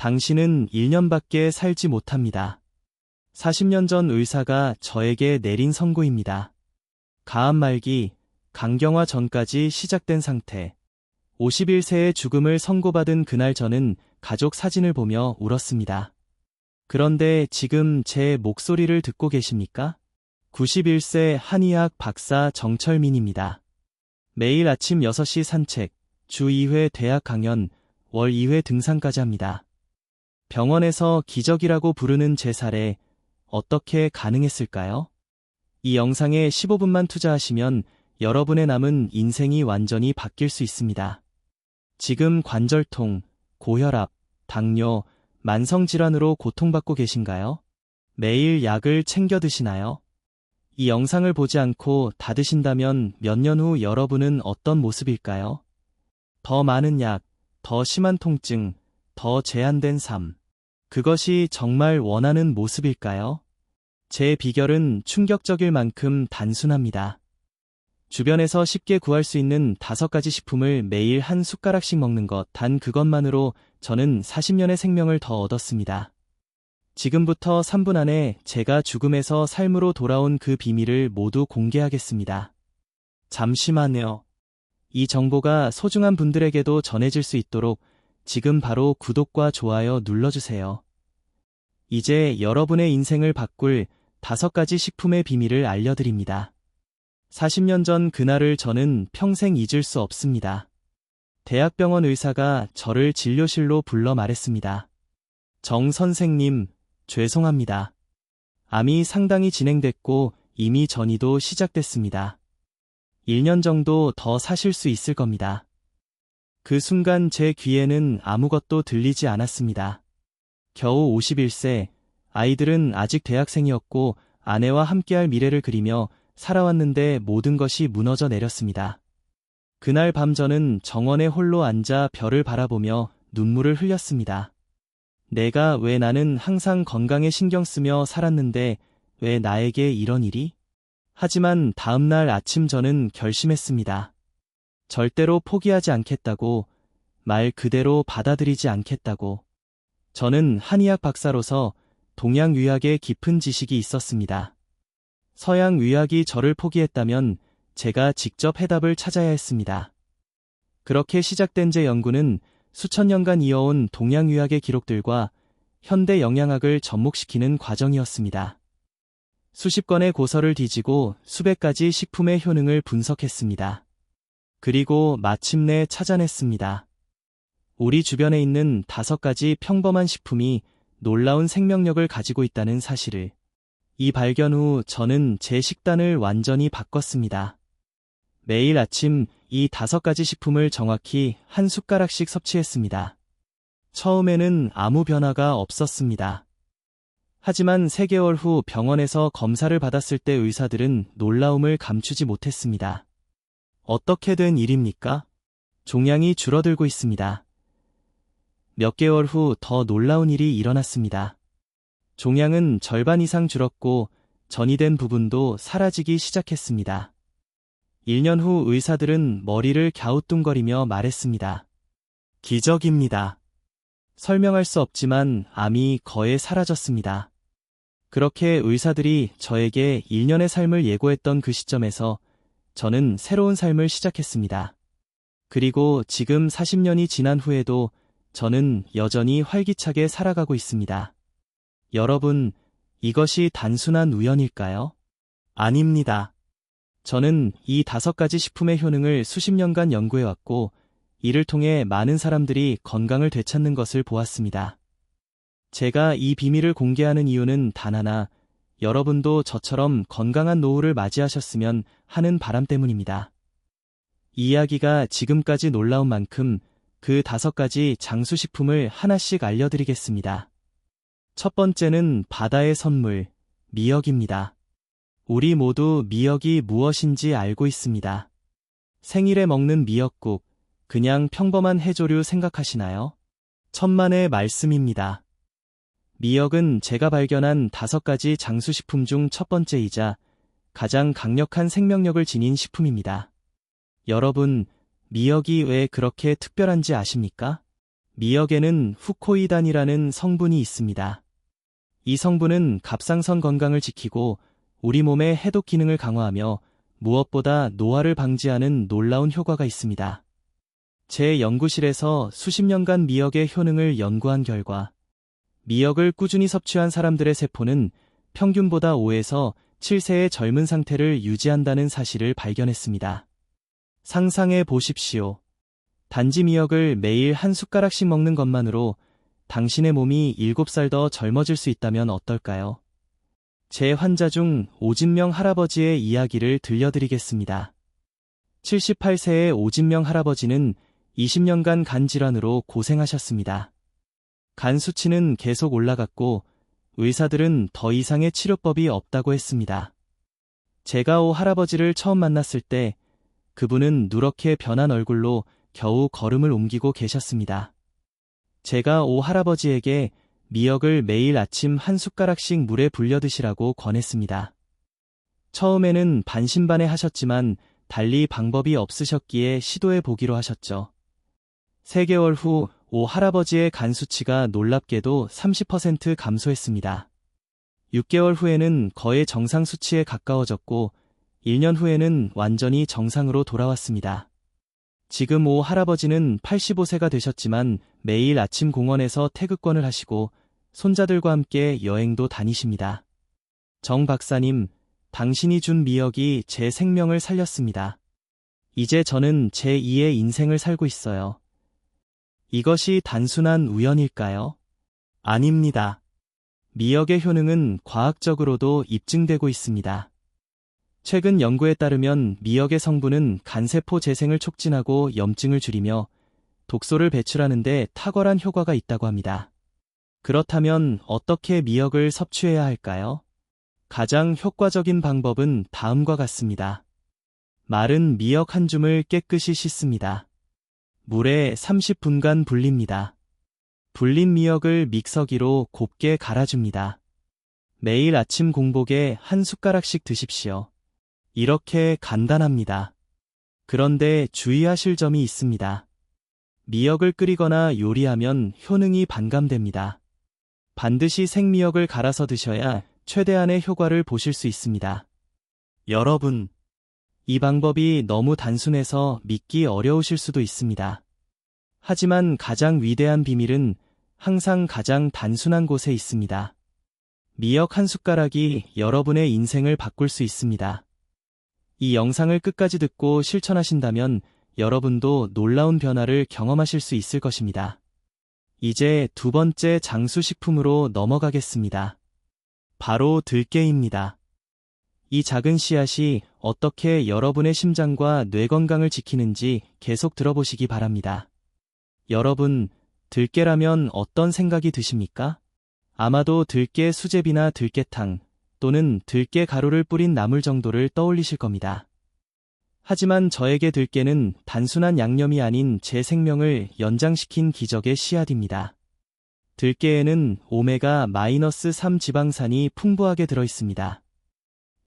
당신은 1년밖에 살지 못합니다. 40년 전 의사가 저에게 내린 선고입니다. 가암 말기, 강경화 전까지 시작된 상태. 51세의 죽음을 선고받은 그날 저는 가족 사진을 보며 울었습니다. 그런데 지금 제 목소리를 듣고 계십니까? 91세 한의학 박사 정철민입니다. 매일 아침 6시 산책, 주 2회 대학 강연, 월 2회 등산까지 합니다. 병원에서 기적이라고 부르는 제 살에 어떻게 가능했을까요? 이 영상에 15분만 투자하시면 여러분의 남은 인생이 완전히 바뀔 수 있습니다. 지금 관절통, 고혈압, 당뇨, 만성질환으로 고통받고 계신가요? 매일 약을 챙겨 드시나요? 이 영상을 보지 않고 다 드신다면 몇 년 후 여러분은 어떤 모습일까요? 더 많은 약, 더 심한 통증, 더 제한된 삶. 그것이 정말 원하는 모습일까요? 제 비결은 충격적일 만큼 단순합니다. 주변에서 쉽게 구할 수 있는 다섯 가지 식품을 매일 한 숟가락씩 먹는 것, 단 그것만으로 저는 40년의 생명을 더 얻었습니다. 지금부터 3분 안에 제가 죽음에서 삶으로 돌아온 그 비밀을 모두 공개하겠습니다. 잠시만요. 이 정보가 소중한 분들에게도 전해질 수 있도록 지금 바로 구독과 좋아요 눌러주세요. 이제 여러분의 인생을 바꿀 다섯 가지 식품의 비밀을 알려드립니다. 40년 전 그날을 저는 평생 잊을 수 없습니다. 대학병원 의사가 저를 진료실로 불러 말했습니다. 정 선생님, 죄송합니다. 암이 상당히 진행됐고 이미 전이도 시작됐습니다. 1년 정도 더 사실 수 있을 겁니다. 그 순간 제 귀에는 아무것도 들리지 않았습니다. 겨우 51세, 아이들은 아직 대학생이었고 아내와 함께할 미래를 그리며 살아왔는데 모든 것이 무너져 내렸습니다. 그날 밤 저는 정원에 홀로 앉아 별을 바라보며 눈물을 흘렸습니다. 내가 왜 나는 항상 건강에 신경 쓰며 살았는데 왜 나에게 이런 일이? 하지만 다음날 아침 저는 결심했습니다. 절대로 포기하지 않겠다고, 말 그대로 받아들이지 않겠다고. 저는 한의학 박사로서 동양 의학에 깊은 지식이 있었습니다. 서양 의학이 저를 포기했다면 제가 직접 해답을 찾아야 했습니다. 그렇게 시작된 제 연구는 수천 년간 이어온 동양 의학의 기록들과 현대 영양학을 접목시키는 과정이었습니다. 수십 건의 고서를 뒤지고 수백 가지 식품의 효능을 분석했습니다. 그리고 마침내 찾아냈습니다. 우리 주변에 있는 다섯 가지 평범한 식품이 놀라운 생명력을 가지고 있다는 사실을. 이 발견 후 저는 제 식단을 완전히 바꿨습니다. 매일 아침 이 다섯 가지 식품을 정확히 한 숟가락씩 섭취했습니다. 처음에는 아무 변화가 없었습니다. 하지만 3개월 후 병원에서 검사를 받았을 때 의사들은 놀라움을 감추지 못했습니다. 어떻게 된 일입니까? 종양이 줄어들고 있습니다. 몇 개월 후 더 놀라운 일이 일어났습니다. 종양은 절반 이상 줄었고 전이 된 부분도 사라지기 시작했습니다. 1년 후 의사들은 머리를 갸우뚱거리며 말했습니다. 기적입니다. 설명할 수 없지만 암이 거의 사라졌습니다. 그렇게 의사들이 저에게 1년의 삶을 예고했던 그 시점에서 저는 새로운 삶을 시작했습니다. 그리고 지금 40년이 지난 후에도 저는 여전히 활기차게 살아가고 있습니다. 여러분, 이것이 단순한 우연일까요? 아닙니다. 저는 이 다섯 가지 식품의 효능을 수십 년간 연구해왔고, 이를 통해 많은 사람들이 건강을 되찾는 것을 보았습니다. 제가 이 비밀을 공개하는 이유는 단 하나, 여러분도 저처럼 건강한 노후를 맞이하셨으면 하는 바람 때문입니다. 이야기가 지금까지 놀라운 만큼 그 다섯 가지 장수식품을 하나씩 알려드리겠습니다. 첫 번째는 바다의 선물, 미역입니다. 우리 모두 미역이 무엇인지 알고 있습니다. 생일에 먹는 미역국, 그냥 평범한 해조류 생각하시나요? 천만의 말씀입니다. 미역은 제가 발견한 다섯 가지 장수식품 중 첫 번째이자 가장 강력한 생명력을 지닌 식품입니다. 여러분, 미역이 왜 그렇게 특별한지 아십니까? 미역에는 후코이단이라는 성분이 있습니다. 이 성분은 갑상선 건강을 지키고 우리 몸의 해독 기능을 강화하며 무엇보다 노화를 방지하는 놀라운 효과가 있습니다. 제 연구실에서 수십 년간 미역의 효능을 연구한 결과 미역을 꾸준히 섭취한 사람들의 세포는 평균보다 5에서 7세의 젊은 상태를 유지한다는 사실을 발견했습니다. 상상해 보십시오. 단지 미역을 매일 한 숟가락씩 먹는 것만으로 당신의 몸이 7살 더 젊어질 수 있다면 어떨까요? 제 환자 중 오진명 할아버지의 이야기를 들려드리겠습니다. 78세의 오진명 할아버지는 20년간 간 질환으로 고생하셨습니다. 간 수치는 계속 올라갔고 의사들은 더 이상의 치료법이 없다고 했습니다. 제가 오 할아버지를 처음 만났을 때 그분은 누렇게 변한 얼굴로 겨우 걸음을 옮기고 계셨습니다. 제가 오 할아버지에게 미역을 매일 아침 한 숟가락씩 물에 불려 드시라고 권했습니다. 처음에는 반신반의 하셨지만 달리 방법이 없으셨기에 시도해 보기로 하셨죠. 3개월 후 오 할아버지의 간 수치가 놀랍게도 30% 감소했습니다. 6개월 후에는 거의 정상 수치에 가까워졌고 1년 후에는 완전히 정상으로 돌아왔습니다. 지금 오 할아버지는 85세가 되셨지만 매일 아침 공원에서 태극권을 하시고 손자들과 함께 여행도 다니십니다. 정 박사님, 당신이 준 미역이 제 생명을 살렸습니다. 이제 저는 제 2의 인생을 살고 있어요. 이것이 단순한 우연일까요? 아닙니다. 미역의 효능은 과학적으로도 입증되고 있습니다. 최근 연구에 따르면 미역의 성분은 간세포 재생을 촉진하고 염증을 줄이며 독소를 배출하는데 탁월한 효과가 있다고 합니다. 그렇다면 어떻게 미역을 섭취해야 할까요? 가장 효과적인 방법은 다음과 같습니다. 마른 미역 한 줌을 깨끗이 씻습니다. 물에 30분간 불립니다. 불린 미역을 믹서기로 곱게 갈아줍니다. 매일 아침 공복에 한 숟가락씩 드십시오. 이렇게 간단합니다. 그런데 주의하실 점이 있습니다. 미역을 끓이거나 요리하면 효능이 반감됩니다. 반드시 생미역을 갈아서 드셔야 최대한의 효과를 보실 수 있습니다. 여러분, 이 방법이 너무 단순해서 믿기 어려우실 수도 있습니다. 하지만 가장 위대한 비밀은 항상 가장 단순한 곳에 있습니다. 미역 한 숟가락이 여러분의 인생을 바꿀 수 있습니다. 이 영상을 끝까지 듣고 실천하신다면 여러분도 놀라운 변화를 경험하실 수 있을 것입니다. 이제 두 번째 장수식품으로 넘어가겠습니다. 바로 들깨입니다. 이 작은 씨앗이 어떻게 여러분의 심장과 뇌 건강을 지키는지 계속 들어보시기 바랍니다. 여러분, 들깨라면 어떤 생각이 드십니까? 아마도 들깨 수제비나 들깨탕 또는 들깨 가루를 뿌린 나물 정도를 떠올리실 겁니다. 하지만 저에게 들깨는 단순한 양념이 아닌 제 생명을 연장시킨 기적의 씨앗입니다. 들깨에는 오메가-3 지방산이 풍부하게 들어 있습니다.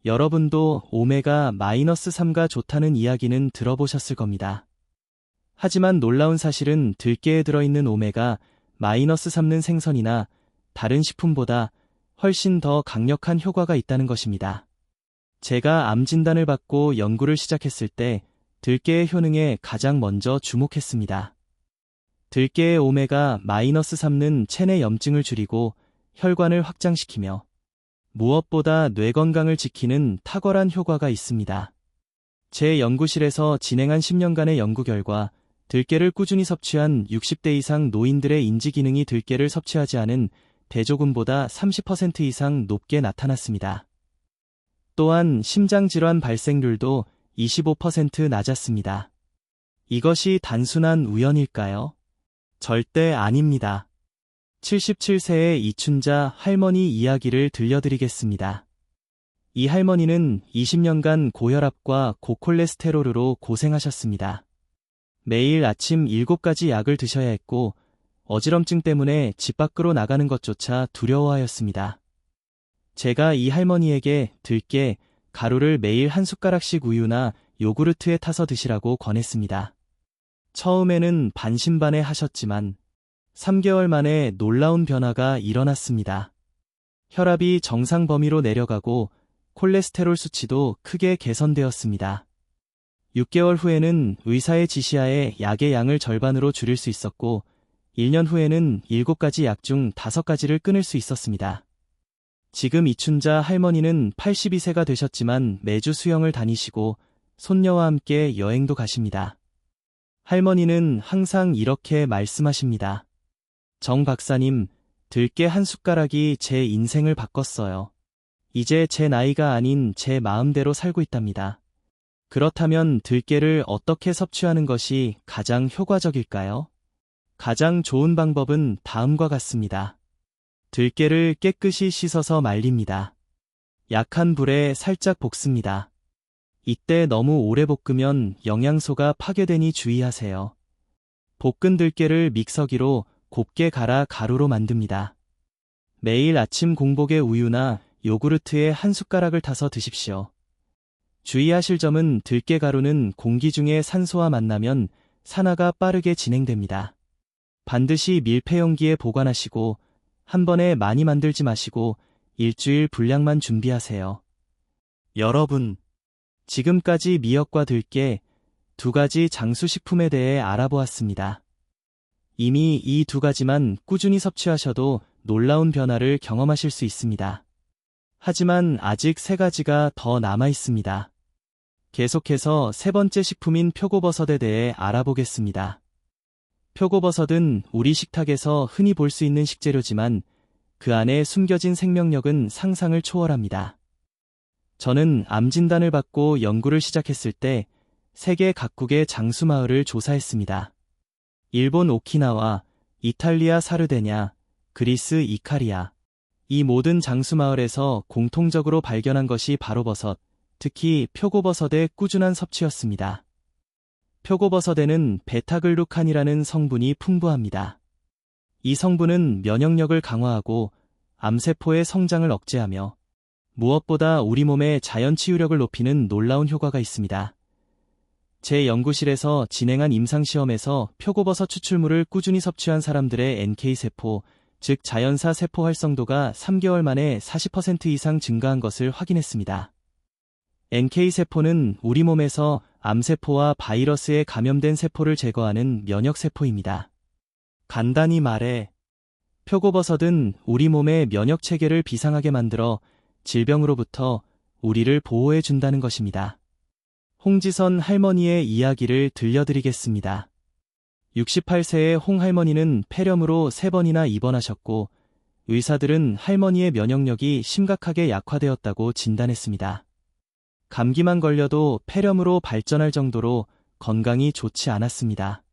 여러분도 오메가-3가 좋다는 이야기는 들어보셨을 겁니다. 하지만 놀라운 사실은 들깨에 들어있는 오메가-3는 생선이나 다른 식품보다 훨씬 더 강력한 효과가 있다는 것입니다. 제가 암 진단을 받고 연구를 시작했을 때 들깨의 효능에 가장 먼저 주목했습니다. 들깨의 오메가-3는 체내 염증을 줄이고 혈관을 확장시키며 무엇보다 뇌 건강을 지키는 탁월한 효과가 있습니다. 제 연구실에서 진행한 10년간의 연구 결과 들깨를 꾸준히 섭취한 60대 이상 노인들의 인지 기능이 들깨를 섭취하지 않은 대조군보다 30% 이상 높게 나타났습니다. 또한 심장질환 발생률도 25% 낮았습니다. 이것이 단순한 우연일까요? 절대 아닙니다. 77세의 이춘자 할머니 이야기를 들려드리겠습니다. 이 할머니는 20년간 고혈압과 고콜레스테롤으로 고생하셨습니다. 매일 아침 7가지 약을 드셔야 했고 어지럼증 때문에 집 밖으로 나가는 것조차 두려워하였습니다. 제가 이 할머니에게 들깨, 가루를 매일 한 숟가락씩 우유나 요구르트에 타서 드시라고 권했습니다. 처음에는 반신반의 하셨지만 3개월 만에 놀라운 변화가 일어났습니다. 혈압이 정상 범위로 내려가고 콜레스테롤 수치도 크게 개선되었습니다. 6개월 후에는 의사의 지시하에 약의 양을 절반으로 줄일 수 있었고 1년 후에는 7가지 약 중 5가지를 끊을 수 있었습니다. 지금 이춘자 할머니는 82세가 되셨지만 매주 수영을 다니시고 손녀와 함께 여행도 가십니다. 할머니는 항상 이렇게 말씀하십니다. 정 박사님, 들깨 한 숟가락이 제 인생을 바꿨어요. 이제 제 나이가 아닌 제 마음대로 살고 있답니다. 그렇다면 들깨를 어떻게 섭취하는 것이 가장 효과적일까요? 가장 좋은 방법은 다음과 같습니다. 들깨를 깨끗이 씻어서 말립니다. 약한 불에 살짝 볶습니다. 이때 너무 오래 볶으면 영양소가 파괴되니 주의하세요. 볶은 들깨를 믹서기로 곱게 갈아 가루로 만듭니다. 매일 아침 공복에 우유나 요구르트에 한 숟가락을 타서 드십시오. 주의하실 점은 들깨 가루는 공기 중에 산소와 만나면 산화가 빠르게 진행됩니다. 반드시 밀폐용기에 보관하시고 한 번에 많이 만들지 마시고 일주일 분량만 준비하세요. 여러분, 지금까지 미역과 들깨 두 가지 장수식품에 대해 알아보았습니다. 이미 이 두 가지만 꾸준히 섭취하셔도 놀라운 변화를 경험하실 수 있습니다. 하지만 아직 세 가지가 더 남아 있습니다. 계속해서 세 번째 식품인 표고버섯에 대해 알아보겠습니다. 표고버섯은 우리 식탁에서 흔히 볼 수 있는 식재료지만 그 안에 숨겨진 생명력은 상상을 초월합니다. 저는 암 진단을 받고 연구를 시작했을 때 세계 각국의 장수 마을을 조사했습니다. 일본 오키나와, 이탈리아 사르데냐, 그리스 이카리아. 이 모든 장수 마을에서 공통적으로 발견한 것이 바로 버섯, 특히 표고버섯의 꾸준한 섭취였습니다. 표고버섯에는 베타글루칸이라는 성분이 풍부합니다. 이 성분은 면역력을 강화하고 암세포의 성장을 억제하며 무엇보다 우리 몸의 자연 치유력을 높이는 놀라운 효과가 있습니다. 제 연구실에서 진행한 임상시험에서 표고버섯 추출물을 꾸준히 섭취한 사람들의 NK세포, 즉 자연사 세포 활성도가 3개월 만에 40% 이상 증가한 것을 확인했습니다. NK세포는 우리 몸에서 암세포와 바이러스에 감염된 세포를 제거하는 면역세포입니다. 간단히 말해, 표고버섯은 우리 몸의 면역체계를 비상하게 만들어 질병으로부터 우리를 보호해 준다는 것입니다. 홍지선 할머니의 이야기를 들려드리겠습니다. 68세의 홍 할머니는 폐렴으로 3번이나 입원하셨고 의사들은 할머니의 면역력이 심각하게 약화되었다고 진단했습니다. 감기만 걸려도 폐렴으로 발전할 정도로 건강이 좋지 않았습니다.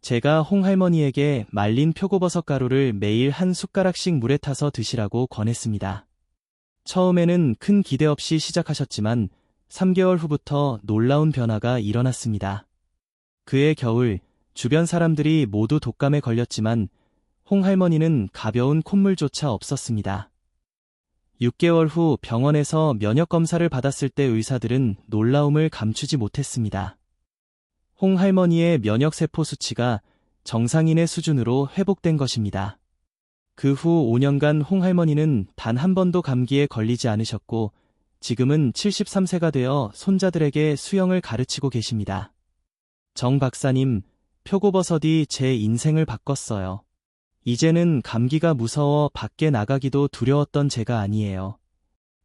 제가 홍 할머니에게 말린 표고버섯 가루를 매일 한 숟가락씩 물에 타서 드시라고 권했습니다. 처음에는 큰 기대 없이 시작하셨지만 3개월 후부터 놀라운 변화가 일어났습니다. 그해 겨울 주변 사람들이 모두 독감에 걸렸지만 홍 할머니는 가벼운 콧물조차 없었습니다. 6개월 후 병원에서 면역 검사를 받았을 때 의사들은 놀라움을 감추지 못했습니다. 홍 할머니의 면역세포 수치가 정상인의 수준으로 회복된 것입니다. 그 후 5년간 홍 할머니는 단 한 번도 감기에 걸리지 않으셨고 지금은 73세가 되어 손자들에게 수영을 가르치고 계십니다. 정 박사님, 표고버섯이 제 인생을 바꿨어요. 이제는 감기가 무서워 밖에 나가기도 두려웠던 제가 아니에요.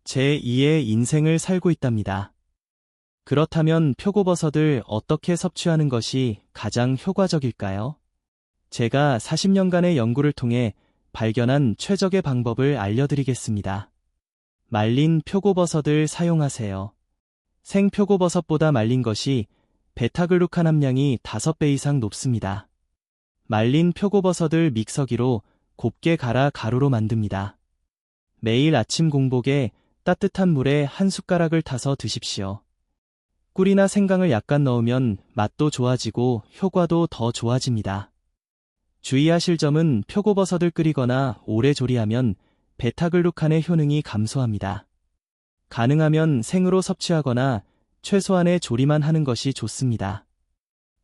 제 2의 인생을 살고 있답니다. 그렇다면 표고버섯을 어떻게 섭취하는 것이 가장 효과적일까요? 제가 40년간의 연구를 통해 발견한 최적의 방법을 알려드리겠습니다. 말린 표고버섯을 사용하세요. 생표고버섯보다 말린 것이 베타글루칸 함량이 5배 이상 높습니다. 말린 표고버섯을 믹서기로 곱게 갈아 가루로 만듭니다. 매일 아침 공복에 따뜻한 물에 한 숟가락을 타서 드십시오. 꿀이나 생강을 약간 넣으면 맛도 좋아지고 효과도 더 좋아집니다. 주의하실 점은 표고버섯을 끓이거나 오래 조리하면 베타글루칸의 효능이 감소합니다. 가능하면 생으로 섭취하거나 최소한의 조리만 하는 것이 좋습니다.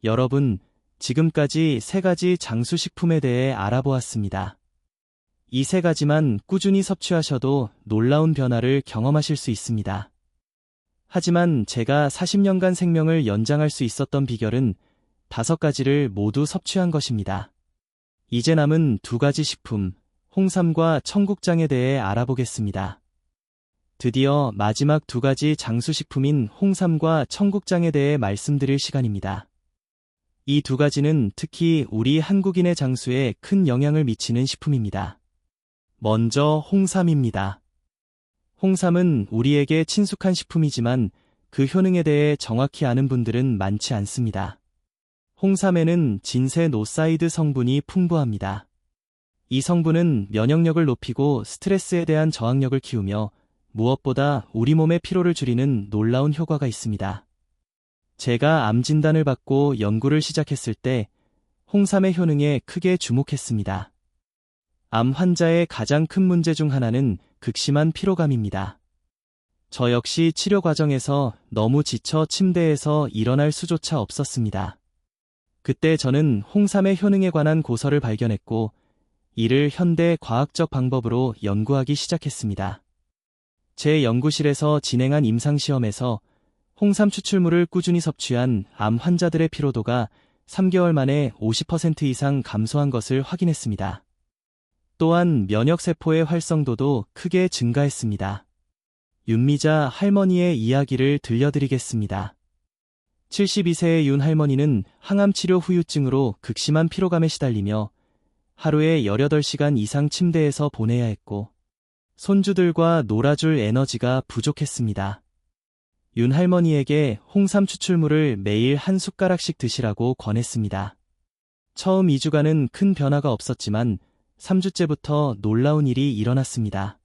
여러분, 지금까지 세 가지 장수식품에 대해 알아보았습니다. 이 세 가지만 꾸준히 섭취하셔도 놀라운 변화를 경험하실 수 있습니다. 하지만 제가 40년간 생명을 연장할 수 있었던 비결은 다섯 가지를 모두 섭취한 것입니다. 이제 남은 두 가지 식품, 홍삼과 청국장에 대해 알아보겠습니다. 드디어 마지막 두 가지 장수식품인 홍삼과 청국장에 대해 말씀드릴 시간입니다. 이 두 가지는 특히 우리 한국인의 장수에 큰 영향을 미치는 식품입니다. 먼저 홍삼입니다. 홍삼은 우리에게 친숙한 식품이지만 그 효능에 대해 정확히 아는 분들은 많지 않습니다. 홍삼에는 진세 노사이드 성분이 풍부합니다. 이 성분은 면역력을 높이고 스트레스에 대한 저항력을 키우며 무엇보다 우리 몸의 피로를 줄이는 놀라운 효과가 있습니다. 제가 암 진단을 받고 연구를 시작했을 때 홍삼의 효능에 크게 주목했습니다. 암 환자의 가장 큰 문제 중 하나는 극심한 피로감입니다. 저 역시 치료 과정에서 너무 지쳐 침대에서 일어날 수조차 없었습니다. 그때 저는 홍삼의 효능에 관한 고서를 발견했고 이를 현대 과학적 방법으로 연구하기 시작했습니다. 제 연구실에서 진행한 임상시험에서 홍삼 추출물을 꾸준히 섭취한 암 환자들의 피로도가 3개월 만에 50% 이상 감소한 것을 확인했습니다. 또한 면역세포의 활성도도 크게 증가했습니다. 윤미자 할머니의 이야기를 들려드리겠습니다. 72세의 윤 할머니는 항암치료 후유증으로 극심한 피로감에 시달리며 하루에 18시간 이상 침대에서 보내야 했고 손주들과 놀아줄 에너지가 부족했습니다. 윤 할머니에게 홍삼 추출물을 매일 한 숟가락씩 드시라고 권했습니다. 처음 2주간은 큰 변화가 없었지만 3주째부터 놀라운 일이 일어났습니다.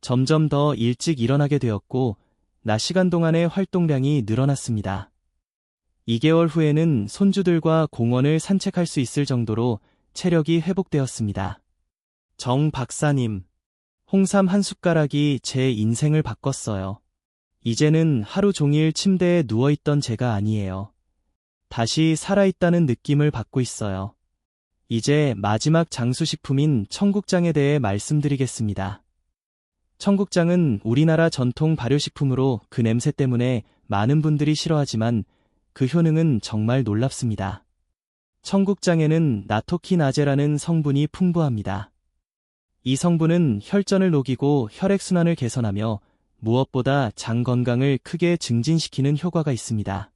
점점 더 일찍 일어나게 되었고 낮 시간 동안의 활동량이 늘어났습니다. 2개월 후에는 손주들과 공원을 산책할 수 있을 정도로 체력이 회복되었습니다. 정 박사님, 홍삼 한 숟가락이 제 인생을 바꿨어요. 이제는 하루 종일 침대에 누워있던 제가 아니에요. 다시 살아있다는 느낌을 받고 있어요. 이제 마지막 장수식품인 청국장에 대해 말씀드리겠습니다. 청국장은 우리나라 전통 발효식품으로 그 냄새 때문에 많은 분들이 싫어하지만 그 효능은 정말 놀랍습니다. 청국장에는 나토키나제라는 성분이 풍부합니다. 이 성분은 혈전을 녹이고 혈액순환을 개선하며 무엇보다 장 건강을 크게 증진시키는 효과가 있습니다.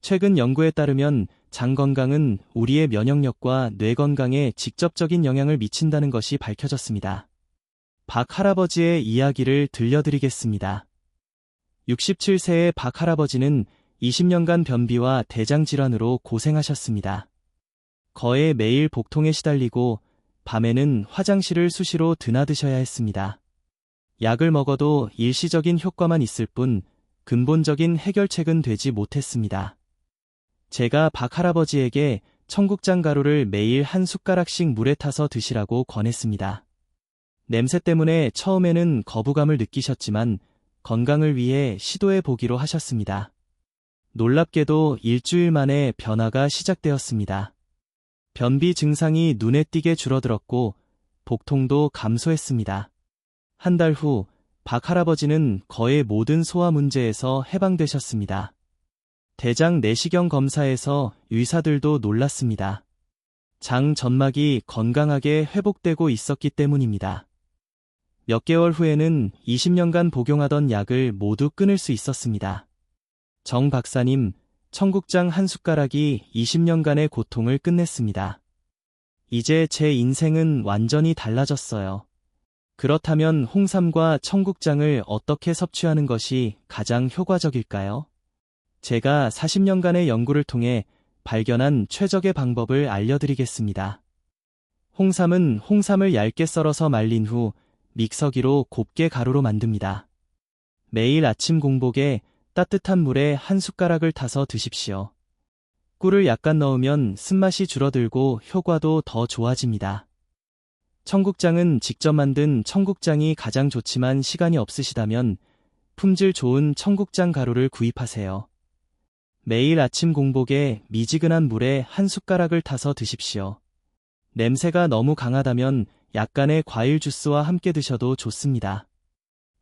최근 연구에 따르면 장 건강은 우리의 면역력과 뇌 건강에 직접적인 영향을 미친다는 것이 밝혀졌습니다. 박 할아버지의 이야기를 들려드리겠습니다. 67세의 박 할아버지는 20년간 변비와 대장 질환으로 고생하셨습니다. 거의 매일 복통에 시달리고 밤에는 화장실을 수시로 드나드셔야 했습니다. 약을 먹어도 일시적인 효과만 있을 뿐 근본적인 해결책은 되지 못했습니다. 제가 박 할아버지에게 청국장 가루를 매일 한 숟가락씩 물에 타서 드시라고 권했습니다. 냄새 때문에 처음에는 거부감을 느끼셨지만 건강을 위해 시도해 보기로 하셨습니다. 놀랍게도 일주일 만에 변화가 시작되었습니다. 변비 증상이 눈에 띄게 줄어들었고 복통도 감소했습니다. 한 달 후 박 할아버지는 거의 모든 소화 문제에서 해방되셨습니다. 대장 내시경 검사에서 의사들도 놀랐습니다. 장 점막이 건강하게 회복되고 있었기 때문입니다. 몇 개월 후에는 20년간 복용하던 약을 모두 끊을 수 있었습니다. 정 박사님, 청국장 한 숟가락이 20년간의 고통을 끝냈습니다. 이제 제 인생은 완전히 달라졌어요. 그렇다면 홍삼과 청국장을 어떻게 섭취하는 것이 가장 효과적일까요? 제가 40년간의 연구를 통해 발견한 최적의 방법을 알려드리겠습니다. 홍삼은 홍삼을 얇게 썰어서 말린 후 믹서기로 곱게 가루로 만듭니다. 매일 아침 공복에 따뜻한 물에 한 숟가락을 타서 드십시오. 꿀을 약간 넣으면 쓴맛이 줄어들고 효과도 더 좋아집니다. 청국장은 직접 만든 청국장이 가장 좋지만 시간이 없으시다면 품질 좋은 청국장 가루를 구입하세요. 매일 아침 공복에 미지근한 물에 한 숟가락을 타서 드십시오. 냄새가 너무 강하다면 약간의 과일 주스와 함께 드셔도 좋습니다.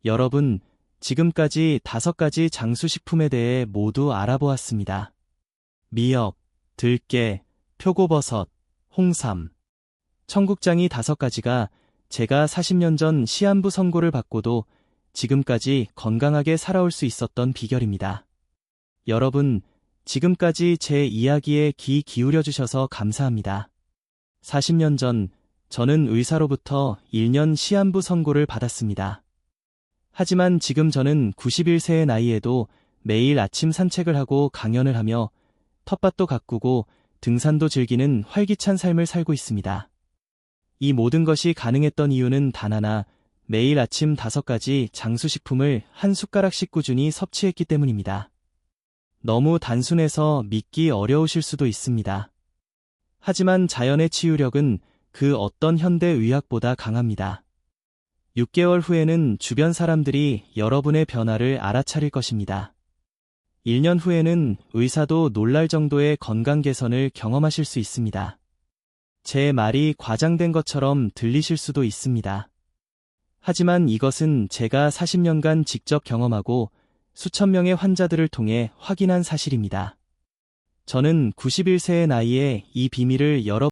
여러분, 지금까지 다섯 가지 장수식품에 대해 모두 알아보았습니다. 미역, 들깨, 표고버섯, 홍삼. 청국장이 다섯 가지가 제가 40년 전 시한부 선고를 받고도 지금까지 건강하게 살아올 수 있었던 비결입니다. 여러분, 지금까지 제 이야기에 귀 기울여 주셔서 감사합니다. 40년 전 저는 의사로부터 1년 시한부 선고를 받았습니다. 하지만 지금 저는 91세의 나이에도 매일 아침 산책을 하고 강연을 하며 텃밭도 가꾸고 등산도 즐기는 활기찬 삶을 살고 있습니다. 이 모든 것이 가능했던 이유는 단 하나, 매일 아침 다섯 가지 장수식품을 한 숟가락씩 꾸준히 섭취했기 때문입니다. 너무 단순해서 믿기 어려우실 수도 있습니다. 하지만 자연의 치유력은 그 어떤 현대 의학보다 강합니다. 6개월 후에는 주변 사람들이 여러분의 변화를 알아차릴 것입니다. 1년 후에는 의사도 놀랄 정도의 건강 개선을 경험하실 수 있습니다. 제 말이 과장된 것처럼 들리실 수도 있습니다. 하지만 이것은 제가 40년간 직접 경험하고 수천 명의 환자들을 통해 확인한 사실입니다. 저는 91세의 나이에 이 비밀을 여러